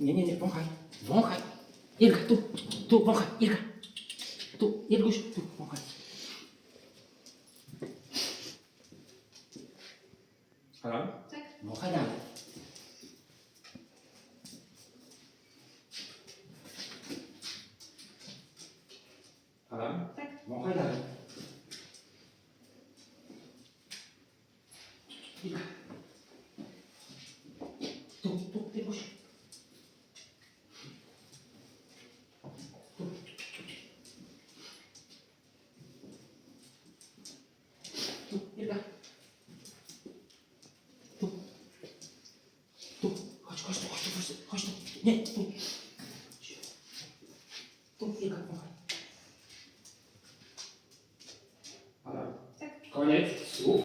Nie, nie, nie, wąchaj. Wąchaj. Irka, tu, tu, wąchaj. Irka. Tu, Irguś, tu, wąchaj. Alarm? Tak. Wąchaj dalej. Alarm? Tak. Wąchaj dalej. Irka. Tu, Irka. Tu. Tu. Chodź, chodź chodź chodź chodź tu. Nie, tu. Tu, Irka. Tak. Koniec słów.